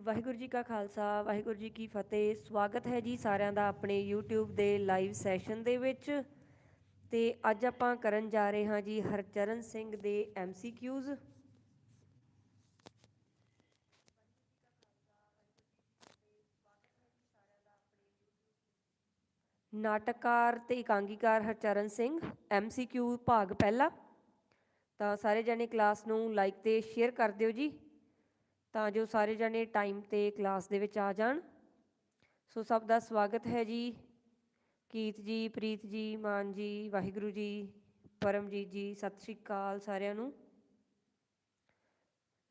ਵਾਹਿਗੁਰੂ ਜੀ ਕਾ ਖਾਲਸਾ, ਵਾਹਿਗੁਰੂ ਜੀ ਕੀ ਫਤਿਹ। ਸਵਾਗਤ ਹੈ ਜੀ ਸਾਰਿਆਂ ਦਾ ਆਪਣੇ YouTube ਦੇ ਲਾਈਵ ਸੈਸ਼ਨ ਦੇ ਵਿੱਚ। ਤੇ ਅੱਜ ਆਪਾਂ ਕਰਨ ਜਾ ਰਹੇ ਹਾਂ ਜੀ ਹਰਚਰਨ ਸਿੰਘ ਦੇ MCQs ਨਾਟਕਕਾਰ ਤੇ ਇਕਾਂਗੀਕਾਰ ਹਰਚਰਨ ਸਿੰਘ MCQ ਭਾਗ ਪਹਿਲਾ। ਤਾਂ ਸਾਰੇ ਜਣੇ ਕਲਾਸ ਨੂੰ ਲਾਈਕ ਤੇ ਸ਼ੇਅਰ ਕਰ ਦਿਓ ਜੀ। ਤਾਂ ਜੋ ਸਾਰੇ ਜਣੇ ਟਾਈਮ ਤੇ ਕਲਾਸ ਦੇ ਵਿੱਚ ਆ ਜਾਣ। ਸੋ ਸਭ ਦਾ ਸਵਾਗਤ ਹੈ ਜੀ। ਕੀਤ ਜੀ, ਪ੍ਰੀਤ ਜੀ, ਮਾਨ ਜੀ, ਵਾਹਿਗੁਰੂ ਜੀ, ਪਰਮਜੀਤ ਜੀ, ਸਤਿ ਸ਼੍ਰੀ ਅਕਾਲ ਸਾਰਿਆਂ ਨੂੰ।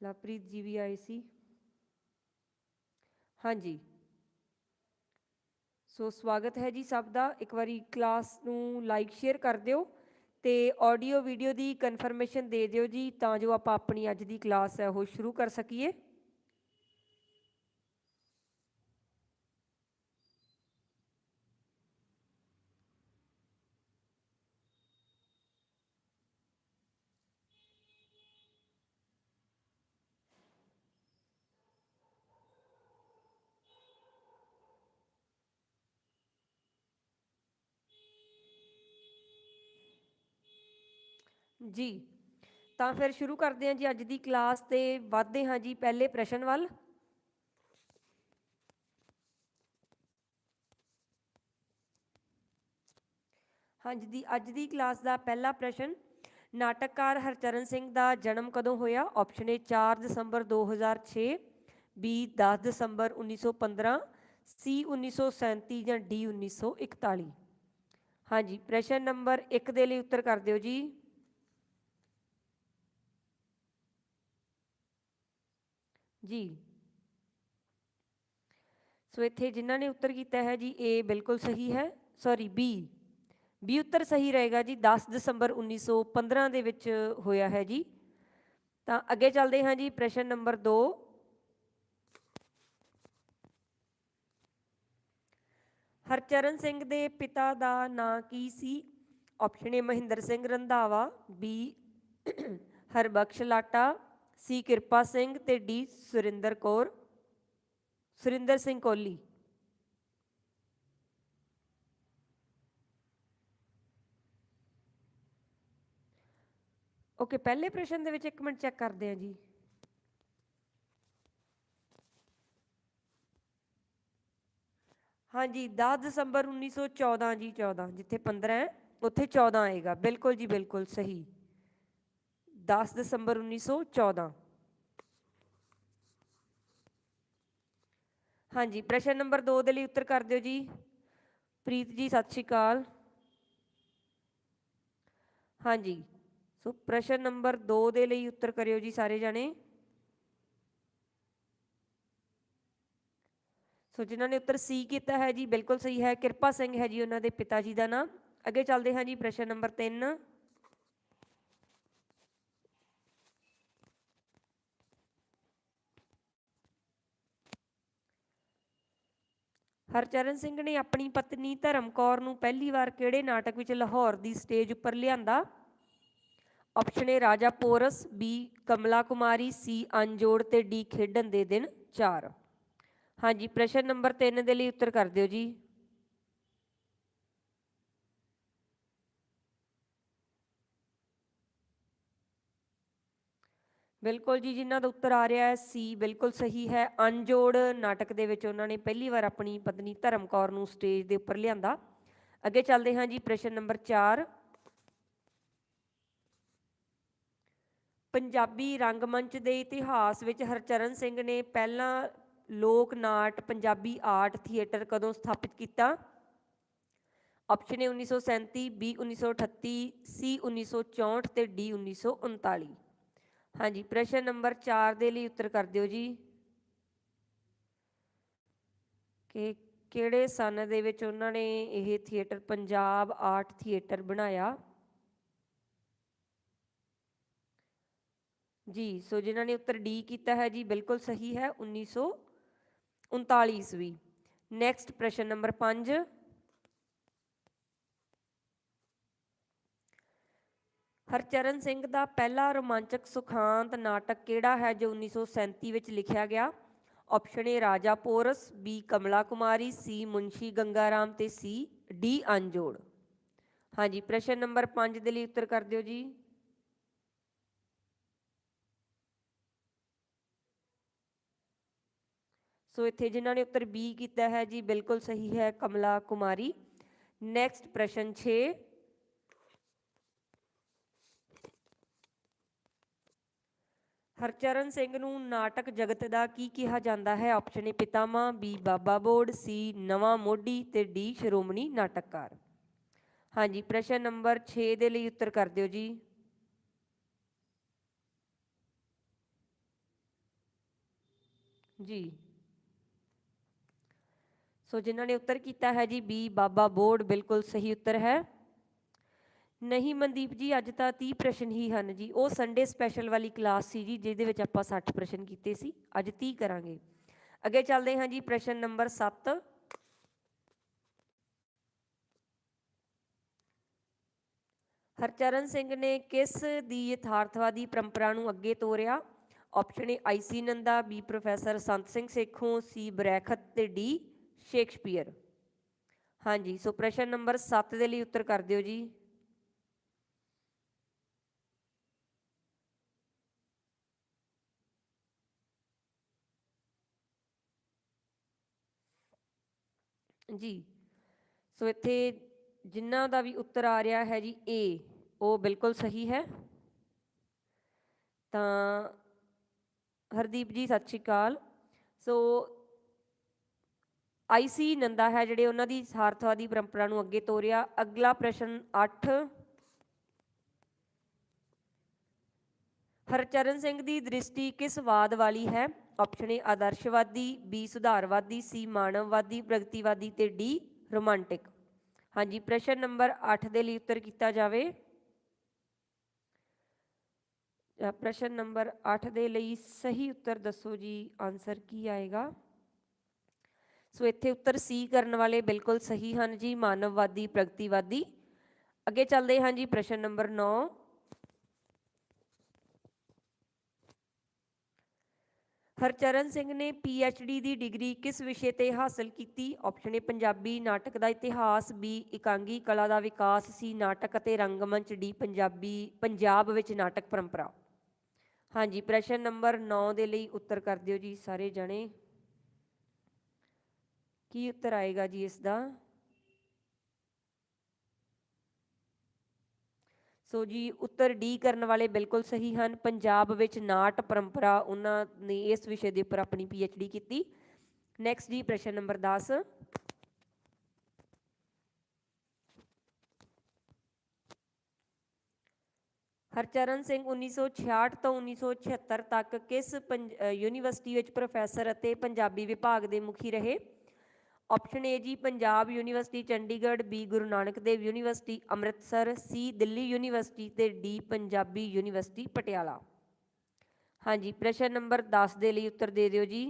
ਲਵਪ੍ਰੀਤ ਜੀ ਵੀ ਆਏ ਸੀ। ਹਾਂਜੀ। ਸੋ ਸਵਾਗਤ ਹੈ ਜੀ ਸਭ ਦਾ। ਇੱਕ ਵਾਰੀ ਕਲਾਸ ਨੂੰ ਲਾਈਕ ਸ਼ੇਅਰ ਕਰ ਦਿਓ ਤੇ ਆਡੀਓ ਵੀਡੀਓ ਦੀ ਕਨਫਰਮੇਸ਼ਨ ਦੇ ਦਿਓ ਜੀ, ਤਾਂ ਜੋ ਆਪਾਂ ਆਪਣੀ ਅੱਜ ਦੀ ਕਲਾਸ ਹੈ ਉਹ ਸ਼ੁਰੂ ਕਰ ਸਕੀਏ। ਜੀ। ਤਾਂ ਫਿਰ ਸ਼ੁਰੂ ਕਰਦੇ ਹਾਂ ਜੀ ਅੱਜ ਦੀ ਕਲਾਸ ਤੇ ਵਧਦੇ ਹਾਂ ਜੀ ਪਹਿਲੇ ਪ੍ਰਸ਼ਨ ਵੱਲ। ਹਾਂਜੀ ਦੀ ਅੱਜ ਦੀ ਕਲਾਸ ਦਾ ਪਹਿਲਾ ਪ੍ਰਸ਼ਨ, ਨਾਟਕਕਾਰ ਹਰਚਰਨ ਸਿੰਘ ਦਾ ਜਨਮ ਕਦੋਂ ਹੋਇਆ? ਆਪਸ਼ਨ ਏ 4 ਦਸੰਬਰ 2006 ਬੀ 10 ਦਸੰਬਰ 1915 ਸੀ 1937 ਜਾਂ ਡੀ 1941 ਹਾਂਜੀ, ਪ੍ਰਸ਼ਨ ਨੰਬਰ 1 ਦੇ ਲਈ ਉੱਤਰ ਕਰ ਦਿਓ ਜੀ। ਜੀ। ਸੋ ਇੱਥੇ ਜਿਨ੍ਹਾਂ ਨੇ ਉੱਤਰ ਕੀਤਾ ਹੈ ਜੀ, A ਬਿਲਕੁਲ ਸਹੀ ਹੈ ਸੌਰੀ B B ਉੱਤਰ ਸਹੀ ਰਹੇਗਾ ਜੀ 10 ਦਸੰਬਰ 1915 ਦੇ ਵਿੱਚ ਹੋਇਆ ਹੈ ਜੀ। ਤਾਂ ਅੱਗੇ ਚੱਲਦੇ ਹਾਂ ਜੀ, ਪ੍ਰਸ਼ਨ ਨੰਬਰ 2 ਹਰਚਰਨ ਸਿੰਘ ਦੇ ਪਿਤਾ ਦਾ ਨਾਂ ਕੀ ਸੀ? Option A Mahinder Singh Randhawa, B Harbakhsh Lata C Kirpa Singh ਤੇ ਡੀ ਸੁਰਿੰਦਰ ਕੌਰ। ਸੁਰਿੰਦਰ ਸਿੰਘ ਕੋਹਲੀ ਓਕੇ, ਪਹਿਲੇ ਪ੍ਰਸ਼ਨ ਦੇ ਵਿੱਚ ਇੱਕ ਮਿੰਟ ਚੈੱਕ ਕਰਦੇ ਹਾਂ ਜੀ। ਹਾਂਜੀ 10 ਦਸੰਬਰ 1914 ਜੀ 14 ਜਿੱਥੇ 15 ਹੈ, ਉੱਥੇ 14 ਆਏਗਾ। ਬਿਲਕੁਲ ਜੀ ਬਿਲਕੁਲ ਸਹੀ। 10 ਦਸੰਬਰ 1914 ਹਾਂਜੀ, ਪ੍ਰਸ਼ਨ ਨੰਬਰ 2 ਦੇ ਲਈ ਉੱਤਰ ਕਰ ਦਿਓ ਜੀ। ਪ੍ਰੀਤ ਜੀ, ਸਤਿ ਸ਼੍ਰੀ ਅਕਾਲ। ਹਾਂਜੀ, ਸੋ ਪ੍ਰਸ਼ਨ ਨੰਬਰ 2 ਦੇ ਲਈ ਉੱਤਰ ਕਰਿਓ ਜੀ ਸਾਰੇ ਜਣੇ। ਸੋ ਜਿਨ੍ਹਾਂ ਨੇ ਉੱਤਰ ਸੀ ਕੀਤਾ ਹੈ ਜੀ, ਬਿਲਕੁਲ ਸਹੀ ਹੈ। ਕਿਰਪਾ ਸਿੰਘ ਹੈ ਜੀ ਉਹਨਾਂ ਦੇ ਪਿਤਾ ਜੀ ਦਾ ਨਾਮ। ਅੱਗੇ ਚੱਲਦੇ ਹਾਂ ਜੀ ਪ੍ਰਸ਼ਨ ਨੰਬਰ 3 ਹਰਚਰਨ ਸਿੰਘ ਨੇ ਆਪਣੀ ਪਤਨੀ ਧਰਮ ਕੌਰ ਨੂੰ ਪਹਿਲੀ ਵਾਰ ਕਿਹੜੇ ਨਾਟਕ ਵਿੱਚ ਲਾਹੌਰ ਦੀ ਸਟੇਜ ਉੱਪਰ ਲਿਆਂਦਾ? Option A Raja Porus B Kamla Kumari ਸੀ ਅਨਜੋੜ ਤੇ ਡੀ ਖੇਡਣ ਦੇ ਦਿਨ 4 ਹਾਂਜੀ, ਪ੍ਰਸ਼ਨ ਨੰਬਰ 3 ਦੇ ਲਈ ਉੱਤਰ ਕਰ ਦਿਓ ਜੀ। ਬਿਲਕੁਲ ਜੀ, ਜਿਨ੍ਹਾਂ ਦਾ ਉੱਤਰ ਆ ਰਿਹਾ ਹੈ, ਸੀ ਬਿਲਕੁਲ ਸਹੀ ਹੈ। ਅਣਜੋੜ ਨਾਟਕ ਦੇ ਵਿੱਚ ਉਹਨਾਂ ਨੇ ਪਹਿਲੀ ਵਾਰ ਆਪਣੀ ਪਤਨੀ ਧਰਮ ਕੌਰ ਨੂੰ ਸਟੇਜ ਦੇ ਉੱਪਰ ਲਿਆਂਦਾ। ਅੱਗੇ ਚੱਲਦੇ ਹਾਂ ਜੀ, ਪ੍ਰਸ਼ਨ ਨੰਬਰ 4 ਪੰਜਾਬੀ ਰੰਗਮੰਚ ਦੇ ਇਤਿਹਾਸ ਵਿੱਚ ਹਰਚਰਨ ਸਿੰਘ ਨੇ ਪਹਿਲਾਂ ਲੋਕ ਨਾਟ, ਪੰਜਾਬੀ ਆਰਟ ਥੀਏਟਰ ਕਦੋਂ ਸਥਾਪਿਤ ਕੀਤਾ? ਆਪਸ਼ਨ ਏ 1937 ਬੀ 1938 ਸੀ 1964 ਤੇ ਡੀ 1939 ਹਾਂਜੀ, ਪ੍ਰਸ਼ਨ ਨੰਬਰ 4 ਦੇ ਲਈ ਉੱਤਰ ਕਰ ਦਿਓ ਜੀ। ਕਿ ਕਿਹੜੇ ਸਨ ਦੇ ਵਿੱਚ ਉਹਨਾਂ ਨੇ ਇਹ ਥੀਏਟਰ, ਪੰਜਾਬ ਆਰਟ ਥੀਏਟਰ ਬਣਾਇਆ? ਜੀ, ਸੋ ਜਿਨ੍ਹਾਂ ਨੇ ਉੱਤਰ ਡੀ ਕੀਤਾ ਹੈ ਜੀ, ਬਿਲਕੁਲ ਸਹੀ ਹੈ 1939 ਈਸਵੀ। ਨੈਕਸਟ ਪ੍ਰਸ਼ਨ ਨੰਬਰ 5 ਹਰਚਰਨ ਸਿੰਘ ਦਾ ਪਹਿਲਾ ਰੋਮਾਂਚਕ ਸੁਖਾਂਤ ਨਾਟਕ ਕਿਹੜਾ ਹੈ ਜੋ 1937 ਵਿੱਚ ਲਿਖਿਆ ਗਿਆ? Option A Raja Porus B Kamla Kumari C ਮੁੰਸ਼ੀ ਗੰਗਾਰਾਮ ਤੇ ਸੀ ਡੀ ਅੰਜੋੜ ਹਾਂਜੀ, ਪ੍ਰਸ਼ਨ ਨੰਬਰ 5 ਦੇ ਲਈ ਉੱਤਰ ਕਰ ਦਿਓ ਜੀ। ਸੋ ਇੱਥੇ ਜਿਨ੍ਹਾਂ ਨੇ ਉੱਤਰ ਬੀ ਕੀਤਾ ਹੈ ਜੀ, ਬਿਲਕੁਲ ਸਹੀ ਹੈ ਕਮਲਾ ਕੁਮਾਰੀ। ਨੈਕਸਟ ਪ੍ਰਸ਼ਨ 6 ਹਰਚਰਨ ਸਿੰਘ ਨੂੰ ਨਾਟਕ ਜਗਤ ਦਾ ਕੀ ਕਿਹਾ ਜਾਂਦਾ ਹੈ? ਆਪਸ਼ਨ ਏ ਪਿਤਾਮਾ ਬੀ ਬਾਬਾ ਬੋਰਡ ਸੀ ਨਵਾਂ ਮੋਢੀ ਤੇ ਡੀ ਸ਼੍ਰੋਮਣੀ ਨਾਟਕਕਾਰ। ਹਾਂਜੀ, ਪ੍ਰਸ਼ਨ ਨੰਬਰ 6 ਦੇ ਲਈ ਉੱਤਰ ਕਰ ਦਿਓ ਜੀ। ਜੀ। ਸੋ ਜਿਨ੍ਹਾਂ ਨੇ ਉੱਤਰ ਕੀਤਾ ਹੈ ਜੀ ਬੀ ਬਾਬਾ ਬੋਰਡ ਬਿਲਕੁਲ ਸਹੀ ਉੱਤਰ ਹੈ। ਨਹੀਂ ਮਨਦੀਪ ਜੀ, ਅੱਜ ਤਾਂ 30 ਪ੍ਰਸ਼ਨ ਹੀ ਹਨ ਜੀ। ਉਹ ਸੰਡੇ ਸਪੈਸ਼ਲ ਵਾਲੀ ਕਲਾਸ ਸੀ ਜੀ, ਜਿਹਦੇ ਵਿੱਚ ਆਪਾਂ 60 ਪ੍ਰਸ਼ਨ ਕੀਤੇ ਸੀ। ਅੱਜ 30 ਕਰਾਂਗੇ। ਅੱਗੇ ਚੱਲਦੇ ਹਾਂ ਜੀ ਪ੍ਰਸ਼ਨ ਨੰਬਰ 7 ਹਰਚਰਨ ਸਿੰਘ ਨੇ ਕਿਸ ਦੀ ਯਥਾਰਥਵਾਦੀ ਪਰੰਪਰਾ ਨੂੰ ਅੱਗੇ ਤੋਰਿਆ? Option A IC Nanda B professor Sant Singh Sekhon ਸੀ ਬਰੈਖਤ ਤੇ ਡੀ ਸ਼ੇਕਸਪੀਅਰ। ਹਾਂਜੀ, ਸੋ ਪ੍ਰਸ਼ਨ ਨੰਬਰ 7 ਦੇ ਲਈ ਉੱਤਰ ਕਰ ਦਿਓ ਜੀ। ਜੀ। ਸੋ ਇੱਥੇ ਜਿਨ੍ਹਾਂ ਦਾ ਵੀ ਉੱਤਰ ਆ ਰਿਹਾ ਹੈ ਜੀ ਏ ਉਹ ਬਿਲਕੁਲ ਸਹੀ ਹੈ। ਤਾਂ ਹਰਦੀਪ ਜੀ, ਸਤਿ ਸ਼੍ਰੀ ਅਕਾਲ। ਸੋ ਆਈਸੀ ਨੰਦਾ ਹੈ ਜਿਹੜੇ ਉਹਨਾਂ ਦੀ ਸਾਰਥਵਾਦੀ ਪਰੰਪਰਾ ਨੂੰ ਅੱਗੇ ਤੋਰਿਆ। ਅਗਲਾ ਪ੍ਰਸ਼ਨ 8 ਹਰਚਰਨ ਸਿੰਘ ਦੀ ਦ੍ਰਿਸ਼ਟੀ ਕਿਸ ਵਾਦ ਵਾਲੀ ਹੈ? ਆਪਸ਼ਨ ਏ ਆਦਰਸ਼ਵਾਦੀ ਬੀ ਸੁਧਾਰਵਾਦੀ ਸੀ ਮਾਨਵਵਾਦੀ, ਪ੍ਰਗਤੀਵਾਦੀ ਤੇ ਡੀ ਰੋਮਾਂਟਿਕ। ਹਾਂਜੀ, ਪ੍ਰਸ਼ਨ ਨੰਬਰ 8 ਦੇ ਲਈ ਉੱਤਰ ਕੀਤਾ ਜਾਵੇ। ਪ੍ਰਸ਼ਨ ਨੰਬਰ 8 ਦੇ ਲਈ ਸਹੀ ਉੱਤਰ ਦੱਸੋ ਜੀ, ਆਨਸਰ ਕੀ ਆਏਗਾ? ਸੋ ਇੱਥੇ ਉੱਤਰ ਸੀ ਕਰਨ ਵਾਲੇ ਬਿਲਕੁਲ ਸਹੀ ਹਨ ਜੀ, ਮਾਨਵਵਾਦੀ, ਪ੍ਰਗਤੀਵਾਦੀ। ਅੱਗੇ ਚੱਲਦੇ ਹਾਂ ਜੀ, ਪ੍ਰਸ਼ਨ ਨੰਬਰ 9 ਹਰਚਰਨ ਸਿੰਘ ਨੇ ਪੀ ਐਚ ਡੀ ਦੀ ਡਿਗਰੀ ਕਿਸ ਵਿਸ਼ੇ ਤੇ ਹਾਸਲ ਕੀਤੀ? ਆਪਸ਼ਨ ਏ ਪੰਜਾਬੀ, ਨਾਟਕ ਦਾ ਇਤਿਹਾਸ ਬੀ ਇਕਾਂਗੀ ਕਲਾ ਦਾ ਵਿਕਾਸ ਸੀ ਨਾਟਕ ਅਤੇ ਰੰਗਮੰਚ ਡੀ ਪੰਜਾਬੀ, ਪੰਜਾਬ ਵਿੱਚ ਨਾਟਕ ਪਰੰਪਰਾ। ਹਾਂਜੀ, ਪ੍ਰਸ਼ਨ ਨੰਬਰ 9 ਦੇ ਲਈ ਉੱਤਰ ਕਰ ਦਿਓ ਜੀ ਸਾਰੇ ਜਣੇ। ਕੀ ਉੱਤਰ ਆਏਗਾ ਜੀ ਇਸ ਦਾ? ਸੋ ਜੀ, ਉੱਤਰ ਡੀ ਕਰਨ ਵਾਲੇ ਬਿਲਕੁਲ ਸਹੀ ਹਨ। ਪੰਜਾਬ ਵਿੱਚ ਨਾਟ ਪਰੰਪਰਾ, ਉਹਨਾਂ ਨੇ ਇਸ ਵਿਸ਼ੇ ਦੇ ਉੱਪਰ ਆਪਣੀ ਪੀ ਐਚ ਡੀ ਕੀਤੀ। ਨੈਕਸਟ ਜੀ, ਪ੍ਰਸ਼ਨ ਨੰਬਰ 10 ਹਰਚਰਨ ਸਿੰਘ 1966 ਤੋਂ 1976 ਤੱਕ ਕਿਸ ਪੰਜ- ਯੂਨੀਵਰਸਿਟੀ ਵਿੱਚ ਪ੍ਰੋਫੈਸਰ ਅਤੇ ਪੰਜਾਬੀ ਵਿਭਾਗ ਦੇ ਮੁਖੀ ਰਹੇ? ਆਪਸ਼ਨ ਏ ਜੀ, Punjab university Chandigarh B Guru Nanak Dev university Amritsar C Delhi university ਤੇ ਡੀ ਪੰਜਾਬੀ ਯੂਨੀਵਰਸਿਟੀ ਪਟਿਆਲਾ। ਹਾਂਜੀ, ਪ੍ਰਸ਼ਨ ਨੰਬਰ 10 ਦੇ ਲਈ ਉੱਤਰ ਦੇ ਦਿਓ ਜੀ।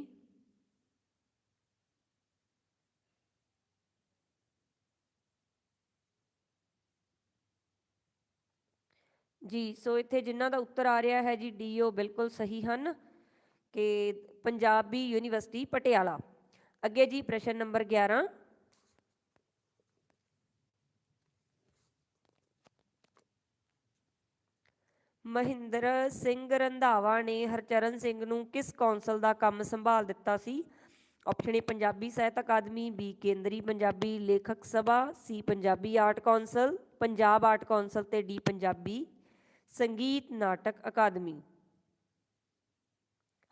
ਜੀ, ਸੋ ਇੱਥੇ ਜਿਨ੍ਹਾਂ ਦਾ ਉੱਤਰ ਆ ਰਿਹਾ ਹੈ ਜੀ ਡੀ ਉਹ ਬਿਲਕੁਲ ਸਹੀ ਹਨ, ਕਿ ਪੰਜਾਬੀ ਯੂਨੀਵਰਸਿਟੀ ਪਟਿਆਲਾ। ਅੱਗੇ ਜੀ ਪ੍ਰਸ਼ਨ ਨੰਬਰ 11 ਮਹਿੰਦਰ ਸਿੰਘ ਰੰਧਾਵਾ ਨੇ ਹਰਚਰਨ ਸਿੰਘ ਨੂੰ ਕਿਸ ਕੌਂਸਲ ਦਾ ਕੰਮ ਸੰਭਾਲ ਦਿੱਤਾ ਸੀ? ਆਪਸ਼ਨ ਏ ਪੰਜਾਬੀ ਸਾਹਿਤ ਅਕਾਦਮੀ B Kendri Punjabi Lekhak Sabha C Punjabi art council, Punjab art council ਤੇ ਡੀ ਪੰਜਾਬੀ ਸੰਗੀਤ ਨਾਟਕ ਅਕਾਦਮੀ।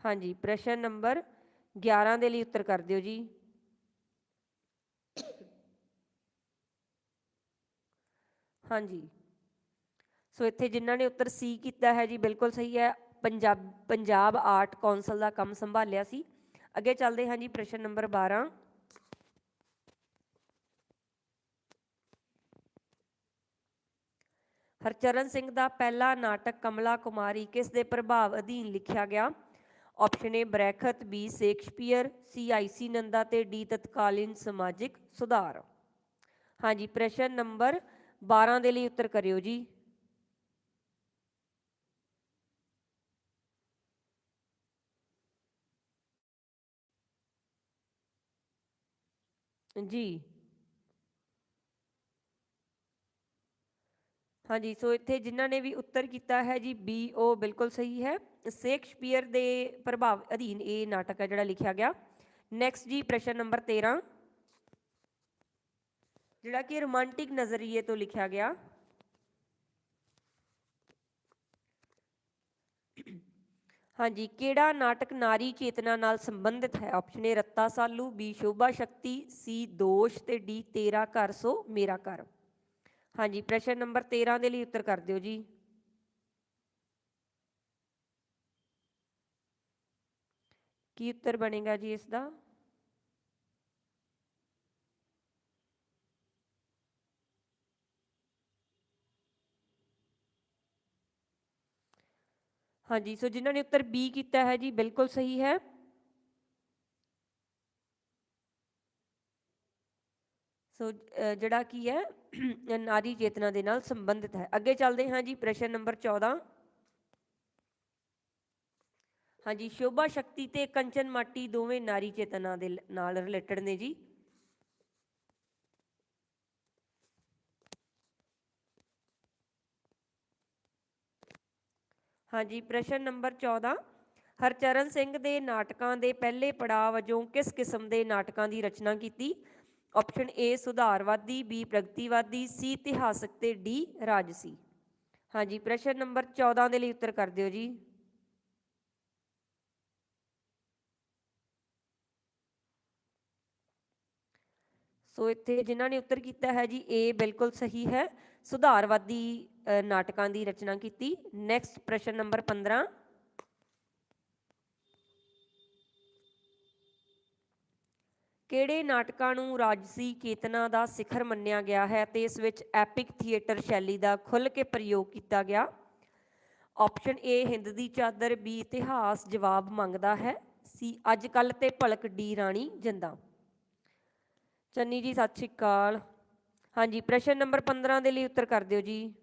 ਹਾਂਜੀ, ਪ੍ਰਸ਼ਨ ਨੰਬਰ 11 ਦੇ ਲਈ ਉੱਤਰ ਕਰ ਦਿਓ ਜੀ। ਹਾਂਜੀ। ਸੋ ਇੱਥੇ ਜਿਨ੍ਹਾਂ ਨੇ ਉੱਤਰ ਸੀ ਕੀਤਾ ਹੈ ਜੀ, ਬਿਲਕੁਲ ਸਹੀ ਹੈ। ਪੰਜਾਬ ਪੰਜਾਬ ਆਰਟ ਕੌਂਸਲ ਦਾ ਕੰਮ ਸੰਭਾਲਿਆ ਸੀ। ਅੱਗੇ ਚੱਲਦੇ ਹਾਂ ਜੀ ਪ੍ਰਸ਼ਨ ਨੰਬਰ 12 ਹਰਚਰਨ ਸਿੰਘ ਦਾ ਪਹਿਲਾ ਨਾਟਕ ਕਮਲਾ ਕੁਮਾਰੀ ਕਿਸ ਦੇ ਪ੍ਰਭਾਵ ਅਧੀਨ ਲਿਖਿਆ ਗਿਆ? Option A Brecht B Shakespeare C I C Nanda ਤੇ ਡੀ ਤਤਕਾਲੀਨ ਸਮਾਜਿਕ ਸੁਧਾਰ। ਹਾਂਜੀ, ਪ੍ਰਸ਼ਨ ਨੰਬਰ 12 ਦੇ ਲਈ ਉੱਤਰ ਕਰਿਓ ਜੀ। ਜੀ। ਹਾਂਜੀ, ਸੋ ਇੱਥੇ ਜਿਨ੍ਹਾਂ ਨੇ ਵੀ ਉੱਤਰ ਕੀਤਾ ਹੈ ਜੀ, ਬੀ ਉਹ ਬਿਲਕੁਲ ਸਹੀ ਹੈ। ਸ਼ੇਕਸਪੀਅਰ ਦੇ ਪ੍ਰਭਾਵ ਅਧੀਨ ਇਹ ਨਾਟਕ ਹੈ ਜਿਹੜਾ ਲਿਖਿਆ ਗਿਆ। ਨੈਕਸਟ ਜੀ, ਪ੍ਰਸ਼ਨ ਨੰਬਰ 13 ਜਿਹੜਾ ਕਿ ਰੋਮਾਂਟਿਕ ਨਜ਼ਰੀਏ ਤੋਂ ਲਿਖਿਆ ਗਿਆ। ਹਾਂਜੀ, ਕਿਹੜਾ ਨਾਟਕ ਨਾਰੀ ਚੇਤਨਾ ਨਾਲ ਸੰਬੰਧਿਤ ਹੈ? ਆਪਸ਼ਨ ਏ ਰੱਤਾ ਸਾਲੂ ਬੀ ਸ਼ੋਭਾ ਸ਼ਕਤੀ ਸੀ ਦੋਸ਼ ਤੇ ਡੀ ਤੇਰਾ ਘਰ, ਸੋ ਮੇਰਾ ਘਰ। ਹਾਂਜੀ, ਪ੍ਰਸ਼ਨ ਨੰਬਰ 13 ਦੇ ਲਈ ਉੱਤਰ ਕਰ ਦਿਓ ਜੀ। ਕੀ ਉੱਤਰ ਬਣੇਗਾ ਜੀ ਇਸ ਦਾ? ਹਾਂਜੀ, ਸੋ ਜਿਨ੍ਹਾਂ ਨੇ ਉੱਤਰ ਬੀ ਕੀਤਾ ਹੈ ਜੀ, ਬਿਲਕੁਲ ਸਹੀ ਹੈ। ਸੋ ਜਿਹੜਾ ਕੀ ਹੈ ਨਾਰੀ ਚੇਤਨਾ ਦੇ ਨਾਲ ਸੰਬੰਧਿਤ ਹੈ। ਅੱਗੇ ਚੱਲਦੇ ਹਾਂ ਜੀ, ਪ੍ਰਸ਼ਨ ਨੰਬਰ 14 ਹਾਂਜੀ, ਸ਼ੋਭਾ ਸ਼ਕਤੀ ਤੇ ਕੰਚਨ ਮਾਟੀ ਦੋਵੇਂ ਨਾਰੀ ਚੇਤਨਾ ਦੇ ਨਾਲ ਰਿਲੇਟਡ ਨੇ ਜੀ। ਹਾਂਜੀ, ਪ੍ਰਸ਼ਨ ਨੰਬਰ 14 ਹਰਚਰਨ ਸਿੰਘ ਦੇ ਨਾਟਕਾਂ ਦੇ ਪਹਿਲੇ ਪੜਾਅ ਵਜੋਂ ਕਿਸ ਕਿਸਮ ਦੇ ਨਾਟਕਾਂ ਦੀ ਰਚਨਾ ਕੀਤੀ? ਆਪਸ਼ਨ ਏ ਸੁਧਾਰਵਾਦੀ ਬੀ ਪ੍ਰਗਤੀਵਾਦੀ ਸੀ ਇਤਿਹਾਸਕ ਤੇ ਡੀ ਰਾਜਸੀ। ਹਾਂਜੀ, ਪ੍ਰਸ਼ਨ ਨੰਬਰ 14 ਦੇ ਲਈ ਉੱਤਰ ਕਰ ਦਿਓ ਜੀ। ਸੋ ਇੱਥੇ ਜਿਨ੍ਹਾਂ ਨੇ ਉੱਤਰ ਕੀਤਾ ਹੈ ਜੀ ਏ ਬਿਲਕੁਲ ਸਹੀ ਹੈ। ਸੁਧਾਰਵਾਦੀ ਨਾਟਕਾਂ ਦੀ ਰਚਨਾ ਕੀਤੀ। ਨੈਕਸਟ ਪ੍ਰਸ਼ਨ ਨੰਬਰ 15 ਕਿਹੜੇ ਨਾਟਕਾਂ ਨੂੰ ਰਾਜਸੀ ਚੇਤਨਾ ਦਾ ਸਿਖਰ ਮੰਨਿਆ ਗਿਆ ਹੈ ਤੇ ਇਸ ਵਿੱਚ ਐਪਿਕ ਥੀਏਟਰ ਸ਼ੈਲੀ ਦਾ ਖੁੱਲ੍ਹ ਕੇ ਪ੍ਰਯੋਗ ਕੀਤਾ ਗਿਆ। ਆਪਸ਼ਨ ਏ ਹਿੰਦ ਦੀ ਚਾਦਰ ਬੀ ਇਤਿਹਾਸ, ਜਵਾਬ ਮੰਗਦਾ ਹੈ। ਸੀ ਅੱਜ ਕੱਲ ਤੇ ਭਲਕ ਡੀ, ਰਾਣੀ ਜਿੰਦਾ। ਚੰਨੀ ਜੀ, ਸਤਿ ਸ਼੍ਰੀ ਅਕਾਲ। ਹਾਂਜੀ, ਪ੍ਰਸ਼ਨ ਨੰਬਰ 15 ਦੇ ਲਈ ਉੱਤਰ ਕਰ ਦਿਓ ਜੀ।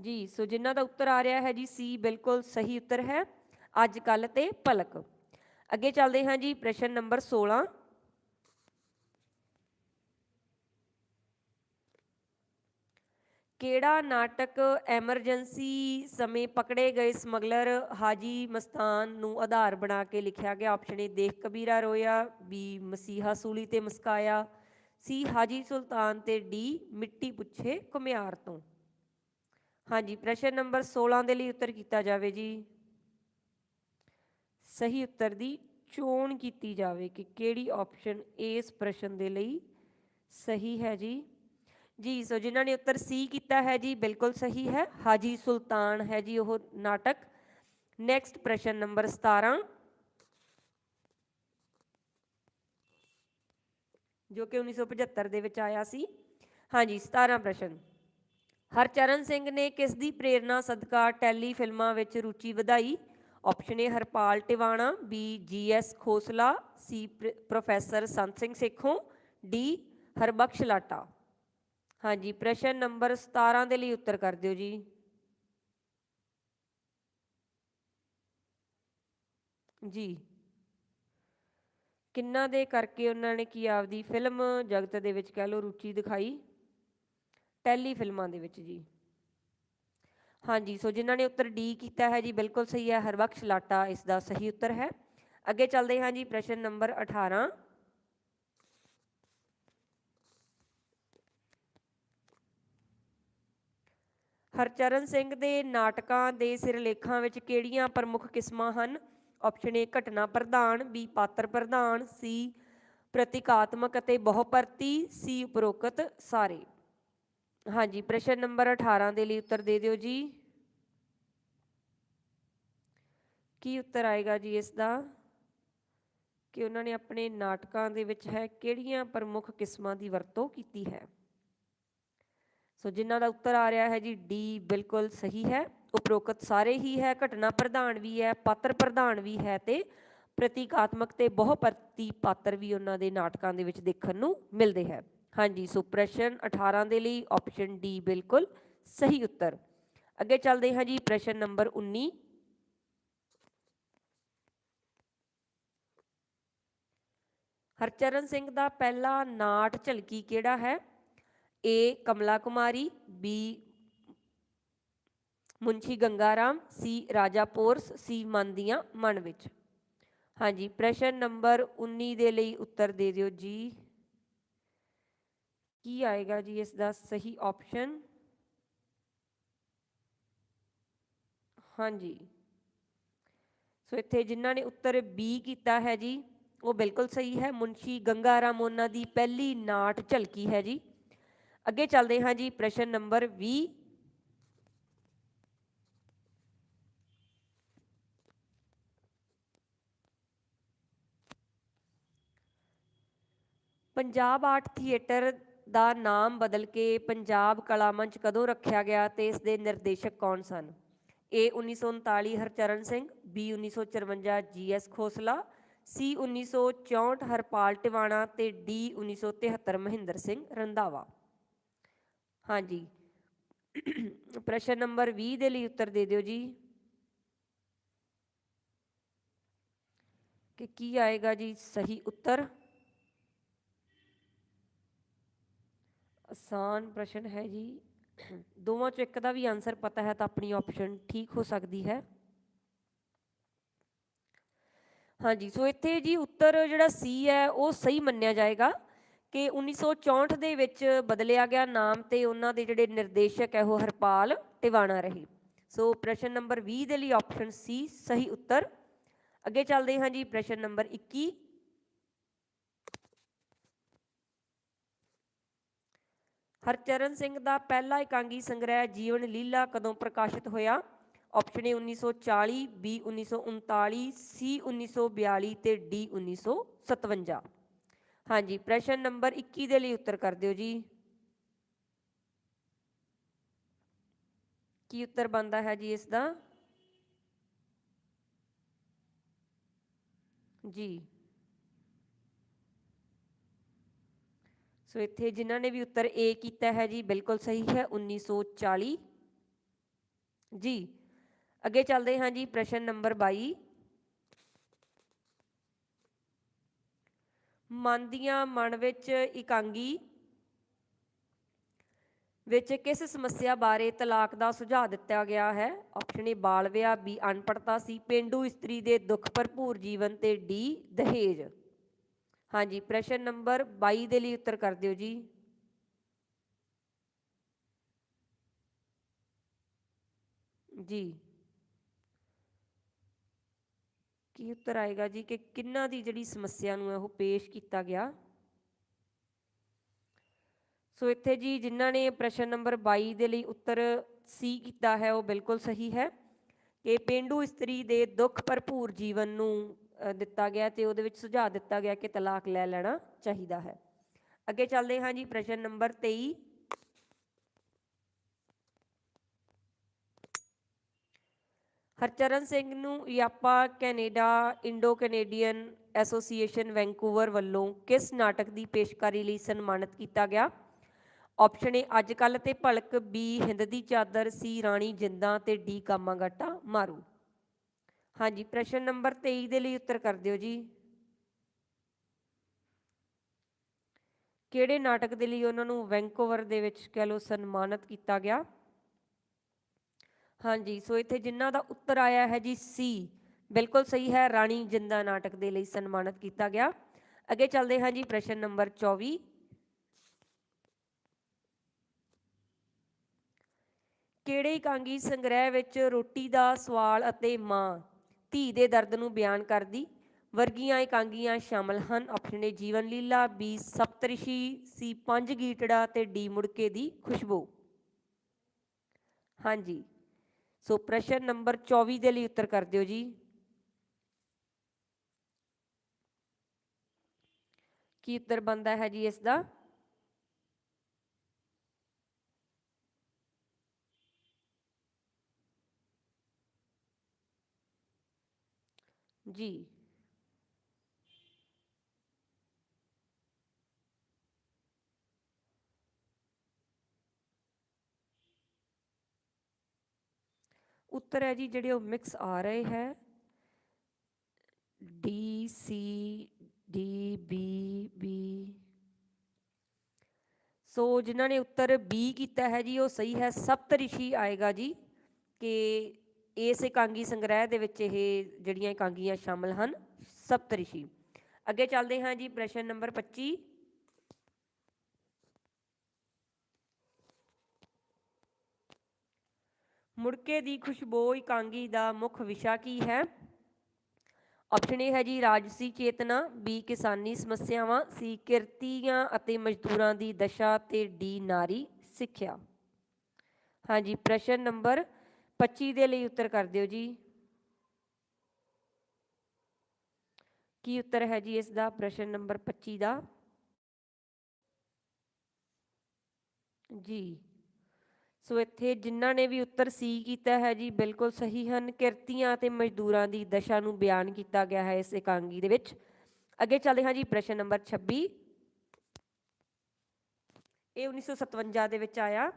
ਜੀ, ਸੋ ਜਿਨ੍ਹਾਂ ਦਾ ਉੱਤਰ ਆ ਰਿਹਾ ਹੈ ਜੀ, ਸੀ ਬਿਲਕੁਲ ਸਹੀ ਉੱਤਰ ਹੈ। ਅੱਜ ਕੱਲ ਤੇ ਭਲਕ ਅੱਗੇ ਚੱਲਦੇ ਹਾਂ ਜੀ, ਪ੍ਰਸ਼ਨ ਨੰਬਰ 16 ਕਿਹੜਾ ਨਾਟਕ ਐਮਰਜੈਂਸੀ ਸਮੇਂ ਪਕੜੇ ਗਏ ਸਮਗਲਰ ਹਾਜੀ ਮਸਤਾਨ ਨੂੰ ਆਧਾਰ ਬਣਾ ਕੇ ਲਿਖਿਆ ਗਿਆ? ਆਪਸ਼ਨ ਏ, ਦੇਖ ਕਬੀਰਾ ਰੋਇਆ, ਬੀ, ਮਸੀਹਾ ਸੂਲੀ ਤੇ ਮਸਕਾਇਆ, ਸੀ ਹਾਜੀ ਸੁਲਤਾਨ ਤੇ ਡੀ, ਮਿੱਟੀ ਪੁੱਛੇ ਘੁਮਿਆਰ ਤੋਂ। ਹਾਂਜੀ, ਪ੍ਰਸ਼ਨ ਨੰਬਰ 16 ਦੇ ਲਈ ਉੱਤਰ ਕੀਤਾ ਜਾਵੇ ਜੀ। ਸਹੀ ਉੱਤਰ ਦੀ ਚੋਣ ਕੀਤੀ ਜਾਵੇ ਕਿ ਕਿਹੜੀ ਆਪਸ਼ਨ ਇਸ ਪ੍ਰਸ਼ਨ ਦੇ ਲਈ ਸਹੀ ਹੈ ਜੀ। ਜੀ, ਸੋ ਜਿਨ੍ਹਾਂ ਨੇ ਉੱਤਰ ਸੀ ਕੀਤਾ ਹੈ ਜੀ, ਬਿਲਕੁਲ ਸਹੀ ਹੈ। ਹਾਜੀ ਸੁਲਤਾਨ ਹੈ ਜੀ ਉਹ ਨਾਟਕ। ਨੈਕਸਟ ਪ੍ਰਸ਼ਨ ਨੰਬਰ 17 ਜੋ ਕਿ 1975 ਦੇ ਵਿੱਚ ਆਇਆ ਸੀ। ਹਾਂਜੀ 17 ਪ੍ਰਸ਼ਨ। ਹਰਚਰਨ ਸਿੰਘ ਨੇ ਕਿਸ ਦੀ ਪ੍ਰੇਰਣਾ ਸਦਕਾ ਟੈਲੀ ਫਿਲਮਾਂ ਵਿੱਚ ਰੁਚੀ ਵਧਾਈ? Option A Harpal Tiwana B ਜੀ GS Khosla C professor Sant Singh Sekhon D Harbakhsh Lata. ਹਾਂਜੀ, ਪ੍ਰਸ਼ਨ ਨੰਬਰ 17 ਦੇ ਲਈ ਉੱਤਰ ਕਰ ਦਿਓ ਜੀ। ਜੀ। ਕਿੰਨਾ ਦੇ ਕਰਕੇ ਉਹਨਾਂ ਨੇ ਕੀ ਆਪਦੀ ਫਿਲਮ ਜਗਤ ਦੇ ਵਿੱਚ ਕਹਿ ਲਓ ਰੁਚੀ ਦਿਖਾਈ? ਟੈਲੀ ਫਿਲਮਾਂ ਦੇ ਵਿੱਚ ਜੀ। ਹਾਂਜੀ, ਸੋ ਜਿਨ੍ਹਾਂ ਨੇ ਉੱਤਰ ਡੀ ਕੀਤਾ ਹੈ ਜੀ, ਬਿਲਕੁਲ ਸਹੀ ਹੈ, ਹਰਬਖਸ਼ ਲਾਟਾ ਇਸ ਦਾ ਸਹੀ ਉੱਤਰ ਹੈ। ਅੱਗੇ ਚੱਲਦੇ ਹਾਂ ਜੀ, ਪ੍ਰਸ਼ਨ ਨੰਬਰ 18 ਹਰਚਰਨ ਸਿੰਘ ਦੇ ਨਾਟਕਾਂ ਦੇ ਸਿਰਲੇਖਾਂ ਵਿੱਚ ਕਿਹੜੀਆਂ ਪ੍ਰਮੁੱਖ ਕਿਸਮਾਂ ਹਨ? ਆਪਸ਼ਨ ਏ ਘਟਨਾ ਪ੍ਰਧਾਨ ਬੀ ਪਾਤਰ ਪ੍ਰਧਾਨ ਸੀ ਪ੍ਰਤੀਕਾਤਮਕ ਅਤੇ ਬਹੁਪਰਤੀ ਸੀ ਉਪਰੋਕਤ ਸਾਰੇ। ਹਾਂਜੀ, ਪ੍ਰਸ਼ਨ ਨੰਬਰ 18 ਦੇ ਲਈ ਉੱਤਰ ਦੇ ਦਿਓ ਜੀ। ਕੀ ਉੱਤਰ ਆਏਗਾ ਜੀ ਇਸ ਦਾ? ਕਿ ਉਹਨਾਂ ਨੇ ਆਪਣੇ ਨਾਟਕਾਂ ਦੇ ਵਿੱਚ ਹੈ, ਕਿਹੜੀਆਂ ਪ੍ਰਮੁੱਖ ਕਿਸਮਾਂ ਦੀ ਵਰਤੋਂ ਕੀਤੀ ਹੈ? ਸੋ ਜਿਨ੍ਹਾਂ ਦਾ ਉੱਤਰ ਆ ਰਿਹਾ ਹੈ ਜੀ, ਡੀ ਬਿਲਕੁਲ ਸਹੀ ਹੈ, ਉਪਰੋਕਤ ਸਾਰੇ ਹੀ ਹੈ, ਘਟਨਾ ਪ੍ਰਧਾਨ ਵੀ ਹੈ, ਪਾਤਰ ਪ੍ਰਧਾਨ ਵੀ ਹੈ ਤੇ ਪ੍ਰਤੀਕਾਤਮਕ ਤੇ ਬਹੁਪਰਤੀ ਪਾਤਰ ਵੀ ਉਹਨਾਂ ਦੇ ਨਾਟਕਾਂ ਦੇ ਵਿੱਚ ਦੇਖਣ ਨੂੰ ਮਿਲਦੇ ਹੈ। ਹਾਂਜੀ ਸੋ ਪ੍ਰਸ਼ਨ 18 ਦੇ ਲਈ ਆਪਸ਼ਨ ਡੀ ਬਿਲਕੁਲ ਸਹੀ ਉੱਤਰ। ਅੱਗੇ ਚੱਲਦੇ ਹਾਂ ਜੀ, ਪ੍ਰਸ਼ਨ ਨੰਬਰ 19 ਹਰਚਰਨ ਸਿੰਘ ਦਾ ਪਹਿਲਾ ਨਾਟ ਝਲਕੀ ਕਿਹੜਾ ਹੈ? ਏ ਕਮਲਾ ਕੁਮਾਰੀ ਬੀ ਮੁੰਸ਼ੀ ਗੰਗਾਰਾਮ ਸੀ ਰਾਜਾ ਪੋਰਸ ਸੀ ਮਨ ਦੀਆਂ ਮਨ ਵਿੱਚ। ਹਾਂਜੀ, ਪ੍ਰਸ਼ਨ ਨੰਬਰ 19 ਦੇ ਲਈ ਉੱਤਰ ਦੇ ਦਿਓ ਜੀ। ਕੀ ਆਏਗਾ ਜੀ ਇਸ ਦਾ ਸਹੀ ਆਪਸ਼ਨ ਹਾਂਜੀ। ਸੋ ਇੱਥੇ ਜਿਨ੍ਹਾਂ ਨੇ ਉੱਤਰ ਬੀ ਕੀਤਾ ਹੈ ਜੀ, ਉਹ ਬਿਲਕੁਲ ਸਹੀ ਹੈ। ਮੁਨਸ਼ੀ ਗੰਗਾ ਰਾਮ ਉਹਨਾਂ ਦੀ ਪਹਿਲੀ ਨਾਟ ਝਲਕੀ ਹੈ ਜੀ। ਅੱਗੇ ਚੱਲਦੇ ਹਾਂ ਜੀ, ਪ੍ਰਸ਼ਨ ਨੰਬਰ 20 ਪੰਜਾਬ ਆਰਟ ਥੀਏਟਰ ਦਾ ਨਾਮ ਬਦਲ ਕੇ ਪੰਜਾਬ ਕਲਾ ਮੰਚ ਕਦੋਂ ਰੱਖਿਆ ਗਿਆ ਤੇ ਇਸ ਦੇ ਨਿਰਦੇਸ਼ਕ ਕੌਣ ਸਨ? A 1939 Harcharan Singh, B 1954 GS Khosla, C 1964 Harpal Tiwana ਤੇ ਡੀ 1973 ਮਹਿੰਦਰ ਸਿੰਘ ਰੰਧਾਵਾ। ਹਾਂਜੀ। ਪ੍ਰਸ਼ਨ ਨੰਬਰ 20 ਦੇ ਲਈ ਉੱਤਰ ਦੇ ਦਿਓ ਜੀ। ਕਿ ਕੀ ਆਏਗਾ ਜੀ? ਸਹੀ ਉੱਤਰ? ਆਸਾਨ ਪ੍ਰਸ਼ਨ ਹੈ ਜੀ। ਦੋਵਾਂ ਚੋਂ ਇੱਕ ਦਾ ਵੀ ਆਨਸਰ ਪਤਾ ਹੈ ਤਾਂ ਆਪਣੀ ਆਪਸ਼ਨ ਠੀਕ ਹੋ ਸਕਦੀ ਹੈ। ਹਾਂਜੀ, ਸੋ ਇੱਥੇ ਜੀ ਉੱਤਰ ਜਿਹੜਾ ਸੀ ਹੈ, ਉਹ ਸਹੀ ਮੰਨਿਆ ਜਾਏਗਾ ਕਿ 1964 ਦੇ ਵਿੱਚ ਬਦਲਿਆ ਗਿਆ ਨਾਮ ਤੇ ਉਹਨਾਂ ਦੇ ਜਿਹੜੇ ਨਿਰਦੇਸ਼ਕ ਹੈ, ਉਹ ਹਰਪਾਲ ਟਿਵਾਣਾ ਰਹੇ। ਸੋ ਪ੍ਰਸ਼ਨ ਨੰਬਰ 20 ਦੇ ਲਈ ਆਪਸ਼ਨ ਸੀ ਸਹੀ ਉੱਤਰ। ਅੱਗੇ ਚੱਲਦੇ ਹਾਂ ਜੀ ਪ੍ਰਸ਼ਨ ਨੰਬਰ 21 ਹਰਚਰਨ ਸਿੰਘ ਦਾ ਪਹਿਲਾ ਇਕਾਂਗੀ ਸੰਗ੍ਰਹਿ ਜੀਵਨ ਲੀਲਾ ਕਦੋਂ ਪ੍ਰਕਾਸ਼ਿਤ ਹੋਇਆ? ਆਪਸ਼ਨ ਏ 1940 ਬੀ 1939 ਸੀ 1942 ਤੇ ਡੀ 1957 ਹਾਂਜੀ, ਪ੍ਰਸ਼ਨ ਨੰਬਰ 21 ਦੇ ਲਈ ਉੱਤਰ ਕਰ ਦਿਓ ਜੀ। ਕੀ ਉੱਤਰ ਬੰਦਾ ਹੈ ਜੀ ਇਸ ਦਾ ਜੀ। ਸੋ ਇੱਥੇ ਜਿਨ੍ਹਾਂ ਨੇ ਵੀ ਉੱਤਰ A ਕੀਤਾ ਹੈ ਜੀ, ਬਿਲਕੁਲ ਸਹੀ ਹੈ 1940 ਜੀ, ਅੱਗੇ ਚੱਲਦੇ ਹਾਂ ਜੀ, ਪ੍ਰਸ਼ਨ ਨੰਬਰ 22 ਮਨ ਦੀਆਂ ਮਨ ਵਿੱਚ ਇਕਾਂਗੀ ਵਿੱਚ ਕਿਸ ਸਮੱਸਿਆ ਬਾਰੇ ਤਲਾਕ ਦਾ ਸੁਝਾਅ ਦਿੱਤਾ ਗਿਆ ਹੈ? ਆਪਸ਼ਨ ਏ ਬਾਲ ਵਿਆਹ ਬੀ ਅਨਪੜਤਾ ਸੀ ਪਿੰਡੂ ਇਸਤਰੀ ਦੇ ਦੁੱਖ ਭਰਪੂਰ ਜੀਵਨ ਤੇ ਡੀ ਦਹੇਜ। ਹਾਂਜੀ, ਪ੍ਰਸ਼ਨ ਨੰਬਰ 22 ਦੇ ਲਈ ਉੱਤਰ ਕਰ ਦਿਓ ਜੀ। ਜੀ। ਕੀ ਉੱਤਰ ਆਏਗਾ ਜੀ ਕਿ ਕਿੰਨਾ ਦੀ ਜਿਹੜੀ ਸਮੱਸਿਆ ਨੂੰ ਹੈ ਉਹ ਪੇਸ਼ ਕੀਤਾ ਗਿਆ? ਸੋ ਇੱਥੇ ਜੀ ਜਿਨ੍ਹਾਂ ਨੇ ਪ੍ਰਸ਼ਨ ਨੰਬਰ 22 ਦੇ ਲਈ ਉੱਤਰ ਸੀ ਕੀਤਾ ਹੈ, ਉਹ ਬਿਲਕੁਲ ਸਹੀ ਹੈ ਕਿ ਪਿੰਡੂ ਇਸਤਰੀ ਦੇ ਦੁੱਖ ਭਰਪੂਰ ਜੀਵਨ ਨੂੰ ਦਿੱਤਾ ਗਿਆ ਤੇ ਉਹਦੇ ਵਿੱਚ ਸੁਝਾਅ ਦਿੱਤਾ ਗਿਆ ਕਿ ਤਲਾਕ ਲੈ ਲੈਣਾ ਚਾਹੀਦਾ ਹੈ। ਅੱਗੇ ਚੱਲਦੇ ਹਾਂ ਜੀ ਪ੍ਰਸ਼ਨ ਨੰਬਰ 23 ਹਰਚਰਨ ਸਿੰਘ ਨੂੰ ਯਾਪਾ Canada Indo Canadian association Vancouver ਵੱਲੋਂ ਕਿਸ ਨਾਟਕ ਦੀ ਪੇਸ਼ਕਾਰੀ ਲਈ ਸਨਮਾਨਿਤ ਕੀਤਾ ਗਿਆ? ਆਪਸ਼ਨ ਏ, ਅੱਜ ਕੱਲ ਤੇ ਭਲਕ, ਬੀ, ਹਿੰਦ ਦੀ ਚਾਦਰ, ਸੀ, ਰਾਣੀ ਜਿੰਦਾਂ ਤੇ ਡੀ, ਕਾਮਾਗਾਟਾ, ਮਾਰੂ। ਹਾਂਜੀ, ਪ੍ਰਸ਼ਨ ਨੰਬਰ 23 ਦੇ ਲਈ ਉੱਤਰ ਕਰ ਦਿਓ ਜੀ। ਕਿਹੜੇ ਨਾਟਕ ਦੇ ਲਈ ਉਹਨਾਂ ਨੂੰ ਵੈਂਕੂਵਰ ਦੇ ਵਿੱਚ ਕਹ ਲੋ ਸਨਮਾਨਿਤ ਕੀਤਾ ਗਿਆ? ਹਾਂਜੀ, ਸੋ ਇੱਥੇ ਜਿਨ੍ਹਾਂ ਦਾ ਉੱਤਰ ਆਇਆ ਹੈ ਜੀ ਸੀ, ਬਿਲਕੁਲ ਸਹੀ ਹੈ, ਰਾਣੀ ਜਿੰਦਾ ਨਾਟਕ ਦੇ ਲਈ ਸਨਮਾਨਿਤ ਕੀਤਾ ਗਿਆ। ਅੱਗੇ ਚੱਲਦੇ ਹਾਂ ਜੀ ਪ੍ਰਸ਼ਨ ਨੰਬਰ 24 ਕਿਹੜੇ ਇਕਾਂਗੀ ਸੰਗ੍ਰਹਿ ਵਿੱਚ ਰੋਟੀ ਦਾ ਸਵਾਲ ਅਤੇ ਮਾਂ? ਧੀ ਦੇ ਦਰਦ ਨੂੰ ਬਿਆਨ ਕਰਦੀ। ਵਰਗੀਆਂ ਇਕਾਂਗੀਆਂ ਸ਼ਾਮਲ ਹਨ। Option A Jeevan Leela B Saptarishi ਸੀ ਪੰਜ ਗੀਟੜਾ ਤੇ ਡੀ ਮੁੜਕੇ ਦੀ ਖੁਸ਼ਬੂ। ਹਾਂਜੀ। ਸੋ ਪ੍ਰਸ਼ਨ ਨੰਬਰ 24 ਦੇ ਲਈ ਉੱਤਰ ਕਰ ਦਿਓ ਜੀ। ਕੀ ਉੱਤਰ ਬੰਦਾ ਹੈ ਜੀ ਇਸ ਦਾ? ਜੀ ਉੱਤਰ ਹੈ ਜੀ ਜਿਹੜੇ ਉਹ ਮਿਕਸ ਆ ਰਹੇ ਹੈ D C D B B so ਜਿਨ੍ਹਾਂ ਨੇ ਉੱਤਰ ਬੀ ਕੀਤਾ ਹੈ ਜੀ ਉਹ ਸਹੀ ਹੈ ਸਪਤ ਰਿਸ਼ੀ ਆਏਗਾ ਜੀ ਕਿ ਇਸ ਇਕਾਂਗੀ ਸੰਗ੍ਰਹਿ ਦੇ ਵਿੱਚ ਇਹ ਜਿਹੜੀਆਂ ਇਕਾਂਗੀਆਂ ਸ਼ਾਮਲ ਹਨ, ਸਪਤਰਿਸ਼ੀ। ਅੱਗੇ ਚੱਲਦੇ ਹਾਂ ਜੀ, ਪ੍ਰਸ਼ਨ ਨੰਬਰ 25 ਮੁੜਕੇ ਦੀ ਖੁਸ਼ਬੋ ਇਕਾਂਗੀ ਦਾ ਮੁੱਖ ਵਿਸ਼ਾ ਕੀ ਹੈ? ਆਪਸ਼ਨ ਏ ਹੈ ਜੀ, ਰਾਜਸੀ ਚੇਤਨਾ ਬੀ ਕਿਸਾਨੀ ਸਮੱਸਿਆਵਾਂ ਸੀ ਕਿਰਤੀਆਂ ਅਤੇ ਮਜ਼ਦੂਰਾਂ ਦੀ ਦਸ਼ਾ ਤੇ ਡੀ ਨਾਰੀ ਸਿੱਖਿਆ। ਹਾਂਜੀ ਪ੍ਰਸ਼ਨ ਨੰਬਰ 25 ਦੇ ਲਈ ਉੱਤਰ ਕਰ ਦਿਓ ਜੀ। ਕੀ ਉੱਤਰ ਹੈ ਜੀ ਇਸ ਦਾ? ਪ੍ਰਸ਼ਨ ਨੰਬਰ 25 ਦਾ। ਜੀ। ਸੋ ਇੱਥੇ ਜਿਨ੍ਹਾਂ ਨੇ ਵੀ ਉੱਤਰ ਸੀ ਕੀਤਾ ਹੈ ਜੀ, ਬਿਲਕੁਲ ਸਹੀ ਹਨ। ਕਿਰਤੀਆਂ ਅਤੇ ਮਜ਼ਦੂਰਾਂ ਦੀ ਦਸ਼ਾ ਨੂੰ ਬਿਆਨ ਕੀਤਾ ਗਿਆ ਹੈ ਇਸ ਇਕਾਂਗੀ ਦੇ ਵਿੱਚ। ਅੱਗੇ ਚੱਲਦੇ ਹਾਂ ਜੀ, ਪ੍ਰਸ਼ਨ ਨੰਬਰ 26 ਇਹ 1957 ਦੇ ਵਿੱਚ ਆਇਆ।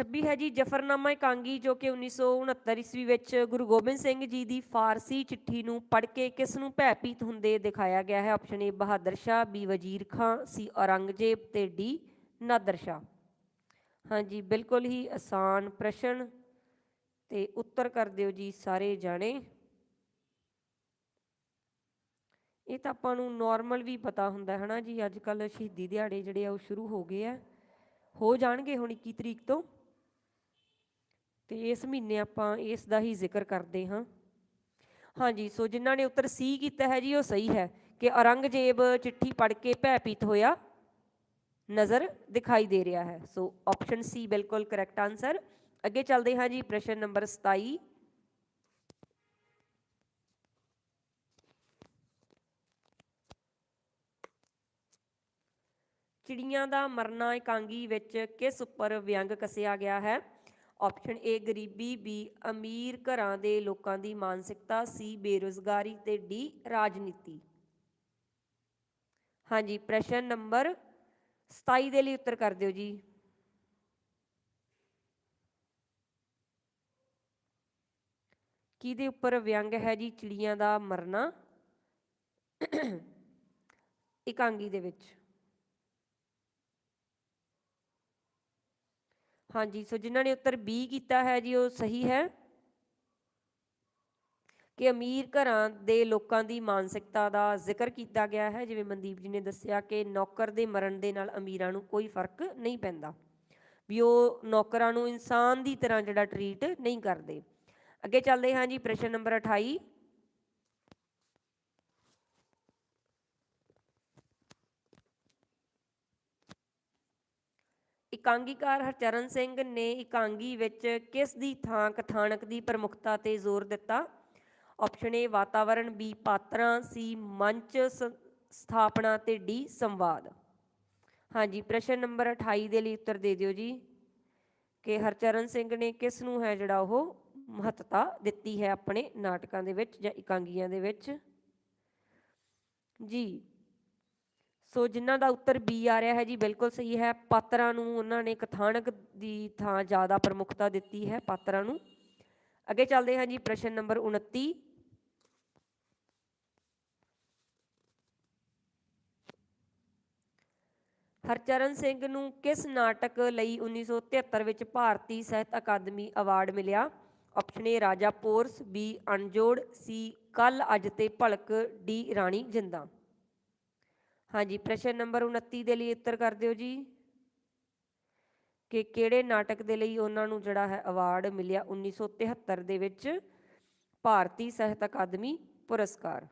ਛੱਬੀ ਹੈ ਜੀ ਜਫਰਨਾਮਾ ਕਾਂਗੀ ਜੋ ਕਿ 1969 ਈਸਵੀ ਵਿੱਚ ਗੁਰੂ ਗੋਬਿੰਦ ਸਿੰਘ ਜੀ ਦੀ ਫਾਰਸੀ ਚਿੱਠੀ ਨੂੰ ਪੜ੍ਹ ਕੇ ਕਿਸ ਨੂੰ ਭੈਭੀਤ ਹੁੰਦੇ ਦਿਖਾਇਆ ਗਿਆ ਹੈ? Option A Bahadur Shah B Wazir Khan C Aurangzeb ਤੇ ਡੀ ਨਾਦਰ ਸ਼ਾਹ। ਹਾਂਜੀ ਬਿਲਕੁਲ ਹੀ ਆਸਾਨ ਪ੍ਰਸ਼ਨ ਤੇ ਉੱਤਰ ਕਰ ਦਿਓ ਜੀ ਸਾਰੇ ਜਾਣੇ। ਇਹ ਤਾਂ ਆਪਾਂ ਨੂੰ ਨਾਰਮਲ ਵੀ ਪਤਾ ਹੁੰਦਾ ਹੈ ਨਾ ਜੀ? ਅੱਜ ਕੱਲ ਸ਼ਹੀਦੀ ਦਿਹਾੜੇ ਜਿਹੜੇ ਆ, ਉਹ ਸ਼ੁਰੂ ਹੋ ਗਏ ਆ। ਹੋ ਜਾਣਗੇ ਹੁਣ 21 ਤਰੀਕ ਤੋਂ। ਤੇ ਇਸ ਮਹੀਨੇ ਆਪਾਂ ਇਸ ਦਾ ਹੀ ਜ਼ਿਕਰ ਕਰਦੇ ਹਾਂ। ਹਾਂਜੀ, ਸੋ ਜਿਨ੍ਹਾਂ ਨੇ ਉੱਤਰ ਸੀ ਕੀਤਾ ਹੈ ਜੀ, ਉਹ ਸਹੀ ਹੈ ਕਿ ਔਰੰਗਜ਼ੇਬ ਚਿੱਠੀ ਪੜ੍ਹ ਕੇ ਭੈਭੀਤ ਹੋਇਆ, ਨਜ਼ਰ ਦਿਖਾਈ ਦੇ ਰਿਹਾ ਹੈ। ਸੋ ਆਪਸ਼ਨ ਸੀ ਬਿਲਕੁਲ ਕਰੈਕਟ ਆਨਸਰ ਅੱਗੇ ਚੱਲਦੇ ਹਾਂ ਜੀ, ਪ੍ਰਸ਼ਨ ਨੰਬਰ 27 ਚਿੜੀਆਂ ਦਾ ਮਰਨਾ ਇਕਾਂਗੀ ਵਿੱਚ ਕਿਸ ਉੱਪਰ ਵਿਅੰਗ ਕਸਿਆ ਗਿਆ ਹੈ? ਆਪਸ਼ਨ ਏ ਗਰੀਬੀ ਬੀ ਅਮੀਰ ਘਰਾਂ ਦੇ ਲੋਕਾਂ ਦੀ ਮਾਨਸਿਕਤਾ ਸੀ ਬੇਰੁਜ਼ਗਾਰੀ ਤੇ ਡੀ ਰਾਜਨੀਤੀ। ਹਾਂਜੀ, ਪ੍ਰਸ਼ਨ ਨੰਬਰ 27 ਦੇ ਲਈ ਉੱਤਰ ਕਰ ਦਿਓ ਜੀ। ਕਿਹਦੇ ਉੱਪਰ ਵਿਅੰਗ ਹੈ ਜੀ ਚਿੜੀਆਂ ਦਾ ਮਰਨਾ? ਇਕਾਂਗੀ ਦੇ ਵਿੱਚ। ਹਾਂਜੀ, ਸੋ ਜਿਨ੍ਹਾਂ ਨੇ ਉੱਤਰ ਬੀ ਕੀਤਾ ਹੈ ਜੀ, ਉਹ ਸਹੀ ਹੈ ਕਿ ਅਮੀਰ ਘਰਾਂ ਦੇ ਲੋਕਾਂ ਦੀ ਮਾਨਸਿਕਤਾ ਦਾ ਜ਼ਿਕਰ ਕੀਤਾ ਗਿਆ ਹੈ। ਜਿਵੇਂ ਮਨਦੀਪ ਜੀ ਨੇ ਦੱਸਿਆ ਕਿ ਨੌਕਰ ਦੇ ਮਰਨ ਦੇ ਨਾਲ ਅਮੀਰਾਂ ਨੂੰ ਕੋਈ ਫ਼ਰਕ ਨਹੀਂ ਪੈਂਦਾ। ਵੀ ਉਹ ਨੌਕਰਾਂ ਨੂੰ ਇਨਸਾਨ ਦੀ ਤਰ੍ਹਾਂ ਜਿਹੜਾ ਟਰੀਟ ਨਹੀਂ ਕਰਦੇ। ਅੱਗੇ ਚੱਲਦੇ ਹਾਂ ਜੀ, ਪ੍ਰਸ਼ਨ ਨੰਬਰ 28 ਇਕਾਂਗੀਕਾਰ ਹਰਚਰਨ ਸਿੰਘ ਨੇ ਇਕਾਂਗੀ ਵਿੱਚ ਕਿਸ ਦੀ ਥਾਂ ਕਥਾਨਕ ਦੀ ਪ੍ਰਮੁੱਖਤਾ ਤੇ ਜ਼ੋਰ ਦਿੱਤਾ? ਆਪਸ਼ਨ ਏ ਵਾਤਾਵਰਣ ਬੀ ਪਾਤਰਾਂ ਸੀ ਮੰਚ ਸਥਾਪਨਾ ਤੇ ਡੀ ਸੰਵਾਦ। ਹਾਂਜੀ, ਪ੍ਰਸ਼ਨ ਨੰਬਰ 28 ਦੇ ਲਈ ਉੱਤਰ ਦੇ ਦਿਓ ਜੀ। ਕਿ ਹਰਚਰਨ ਸਿੰਘ ਨੇ ਕਿਸ ਨੂੰ ਹੈ ਜਿਹੜਾ ਉਹ ਮਹੱਤਤਾ ਦਿੱਤੀ ਹੈ ਆਪਣੇ ਨਾਟਕਾਂ ਦੇ ਵਿੱਚ ਜਾਂ ਇਕਾਂਗੀਆਂ ਦੇ ਵਿੱਚ? ਜੀ ਸੋ ਜਿਨ੍ਹਾਂ ਦਾ ਉੱਤਰ ਬੀ ਆ ਰਿਹਾ ਹੈ ਜੀ, ਬਿਲਕੁਲ ਸਹੀ ਹੈ। ਪਾਤਰਾਂ ਨੂੰ ਉਹਨਾਂ ਨੇ ਕਥਾਨਕ ਦੀ ਥਾਂ ਜ਼ਿਆਦਾ ਪ੍ਰਮੁੱਖਤਾ ਦਿੱਤੀ ਹੈ, ਪਾਤਰਾਂ ਨੂੰ। ਅੱਗੇ ਚੱਲਦੇ ਹਾਂ ਜੀ, ਪ੍ਰਸ਼ਨ ਨੰਬਰ 29 ਹਰਚਰਨ ਸਿੰਘ ਨੂੰ ਕਿਸ ਨਾਟਕ ਲਈ 1973 ਵਿੱਚ ਭਾਰਤੀ ਸਾਹਿਤ ਅਕਾਦਮੀ ਅਵਾਰਡ ਮਿਲਿਆ? Option A Raja Porus B ਅਣਜੋੜ ਸੀ ਕੱਲ ਅੱਜ ਤੇ ਭਲਕ ਡੀ ਰਾਣੀ ਜਿੰਦਾ। ਹਾਂਜੀ, ਪ੍ਰਸ਼ਨ ਨੰਬਰ 29 ਦੇ ਲਈ ਉੱਤਰ ਕਰ ਦਿਓ ਜੀ। ਕਿ ਕਿਹੜੇ ਨਾਟਕ ਦੇ ਲਈ ਉਹਨਾਂ ਨੂੰ ਜਿਹੜਾ ਹੈ ਅਵਾਰਡ ਮਿਲਿਆ 1973 ਦੇ ਵਿੱਚ? ਭਾਰਤੀ ਸਾਹਿਤ ਅਕਾਦਮੀ ਪੁਰਸਕਾਰ।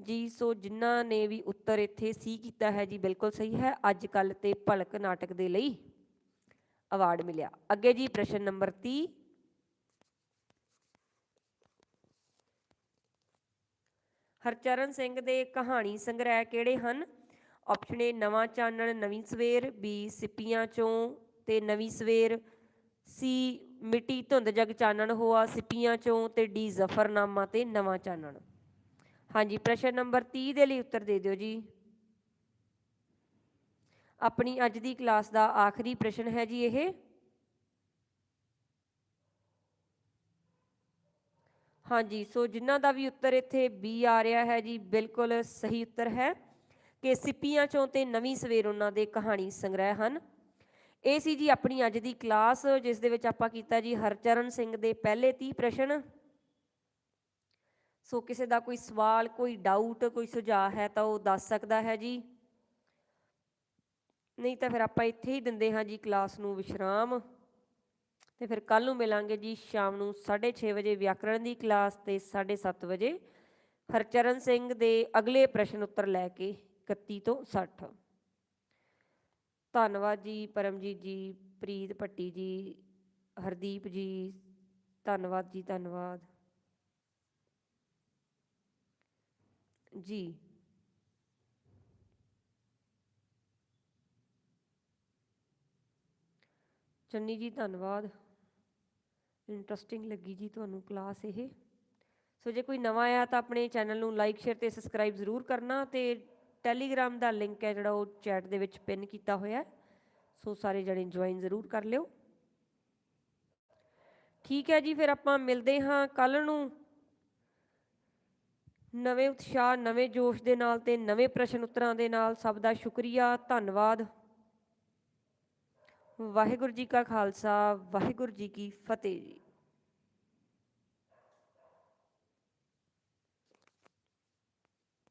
ਜੀ, ਸੋ ਜਿਨ੍ਹਾਂ ਨੇ ਵੀ ਉੱਤਰ ਇੱਥੇ ਸੀ ਕੀਤਾ ਹੈ ਜੀ, ਬਿਲਕੁਲ ਸਹੀ ਹੈ। ਅੱਜ ਕੱਲ ਤੇ ਭਲਕ ਨਾਟਕ ਦੇ ਲਈ ਅਵਾਰਡ ਮਿਲਿਆ। ਅੱਗੇ ਜੀ, ਪ੍ਰਸ਼ਨ ਨੰਬਰ 30 ਹਰਚਰਨ ਸਿੰਘ ਦੇ ਕਹਾਣੀ ਸੰਗ੍ਰਹਿ ਕਿਹੜੇ ਹਨ? ਆਪਸ਼ਨ ਏ ਨਵਾਂ ਚਾਨਣ, ਨਵੀਂ ਸਵੇਰ ਬੀ ਸਿੱਪੀਆਂ ਚੋਂ ਤੇ ਨਵੀਂ ਸਵੇਰ ਸੀ ਮਿੱਟੀ ਧੁੰਦ ਜਗ ਚਾਨਣ ਹੋਆ, ਸਿੱਪੀਆਂ ਚੋਂ ਤੇ ਡੀ ਜ਼ਫਰਨਾਮਾ ਤੇ ਨਵਾਂ ਚਾਨਣ। ਹਾਂਜੀ, ਪ੍ਰਸ਼ਨ ਨੰਬਰ 30 ਦੇ ਲਈ ਉੱਤਰ ਦੇ ਦਿਓ ਜੀ। ਆਪਣੀ ਅੱਜ ਦੀ ਕਲਾਸ ਦਾ ਆਖਰੀ ਪ੍ਰਸ਼ਨ ਹੈ ਜੀ ਇਹ। ਹਾਂਜੀ, ਸੋ ਜਿਨ੍ਹਾਂ ਦਾ ਵੀ ਉੱਤਰ ਇੱਥੇ ਬੀ ਆ ਰਿਹਾ ਹੈ ਜੀ, ਬਿਲਕੁਲ ਸਹੀ ਉੱਤਰ ਹੈ ਕਿ ਸਿੱਪੀਆਂ ਚੋਂ ਤੇ ਨਵੀਂ ਸਵੇਰ ਉਹਨਾਂ ਦੇ ਕਹਾਣੀ ਸੰਗ੍ਰਹਿ ਹਨ। ਇਹ ਸੀ ਜੀ ਆਪਣੀ ਅੱਜ ਦੀ ਕਲਾਸ, ਜਿਸ ਦੇ ਵਿੱਚ ਆਪਾਂ ਕੀਤਾ ਜੀ ਹਰਚਰਨ ਸਿੰਘ ਦੇ ਪਹਿਲੇ 30 ਪ੍ਰਸ਼ਨ। ਸੋ ਕਿਸੇ ਦਾ ਕੋਈ ਸਵਾਲ, ਕੋਈ ਡਾਊਟ ਕੋਈ ਸੁਝਾਅ ਹੈ ਤਾਂ ਉਹ ਦੱਸ ਸਕਦਾ ਹੈ ਜੀ। ਨਹੀਂ ਤਾਂ ਫਿਰ ਆਪਾਂ ਇੱਥੇ ਹੀ ਦਿੰਦੇ ਹਾਂ ਜੀ ਕਲਾਸ ਨੂੰ ਵਿਸ਼ਰਾਮ। ਤੇ ਫਿਰ ਕੱਲ ਨੂੰ ਮਿਲਾਂਗੇ ਜੀ ਸ਼ਾਮ ਨੂੰ 6:30 ਵਜੇ ਵਿਆਕਰਣ ਦੀ ਕਲਾਸ ਤੇ 7:30 ਵਜੇ ਹਰਚਰਨ ਸਿੰਘ ਦੇ ਅਗਲੇ ਪ੍ਰਸ਼ਨ ਉੱਤਰ ਲੈ ਕੇ 31 ਤੋਂ 60 ਧੰਨਵਾਦ ਜੀ ਪਰਮਜੀਤ ਜੀ, ਪ੍ਰੀਤ ਭੱਟੀ ਜੀ, ਹਰਦੀਪ ਜੀ, ਧੰਨਵਾਦ ਜੀ ਧੰਨਵਾਦ। ਜੀ। ਚੰਨੀ ਜੀ, ਧੰਨਵਾਦ। ਇੰਟਰਸਟਿੰਗ ਲੱਗੀ ਜੀ ਤੁਹਾਨੂੰ ਕਲਾਸ ਇਹ। ਸੋ ਜੇ ਕੋਈ ਨਵਾਂ ਆਇਆ ਤਾਂ ਆਪਣੇ ਚੈਨਲ ਨੂੰ ਲਾਈਕ ਸ਼ੇਅਰ ਤੇ ਸਬਸਕ੍ਰਾਈਬ ਜ਼ਰੂਰ ਕਰਨਾ ਤੇ ਟੈਲੀਗ੍ਰਾਮ ਦਾ ਲਿੰਕ ਹੈ ਜਿਹੜਾ ਉਹ ਚੈਟ ਦੇ ਵਿੱਚ ਪਿਨ ਕੀਤਾ ਹੋਇਆ ਸੋ ਸਾਰੇ ਜਣੇ ਜੁਆਇਨ ਜ਼ਰੂਰ ਕਰ ਲਿਓ। ਠੀਕ ਹੈ ਜੀ, ਫਿਰ ਆਪਾਂ ਮਿਲਦੇ ਹਾਂ ਕੱਲ ਨੂੰ। ਨਵੇਂ ਉਤਸ਼ਾਹ, ਨਵੇਂ ਜੋਸ਼ ਦੇ ਨਾਲ ਤੇ ਨਵੇਂ ਪ੍ਰਸ਼ਨ ਉੱਤਰਾਂ ਦੇ ਨਾਲ। ਸਭ ਦਾ ਸ਼ੁਕਰੀਆ, ਧੰਨਵਾਦ। ਵਾਹਿਗੁਰੂ ਜੀ ਕਾ ਖਾਲਸਾ, ਵਾਹਿਗੁਰੂ ਜੀ ਕੀ ਫਤਿਹ ਜੀ।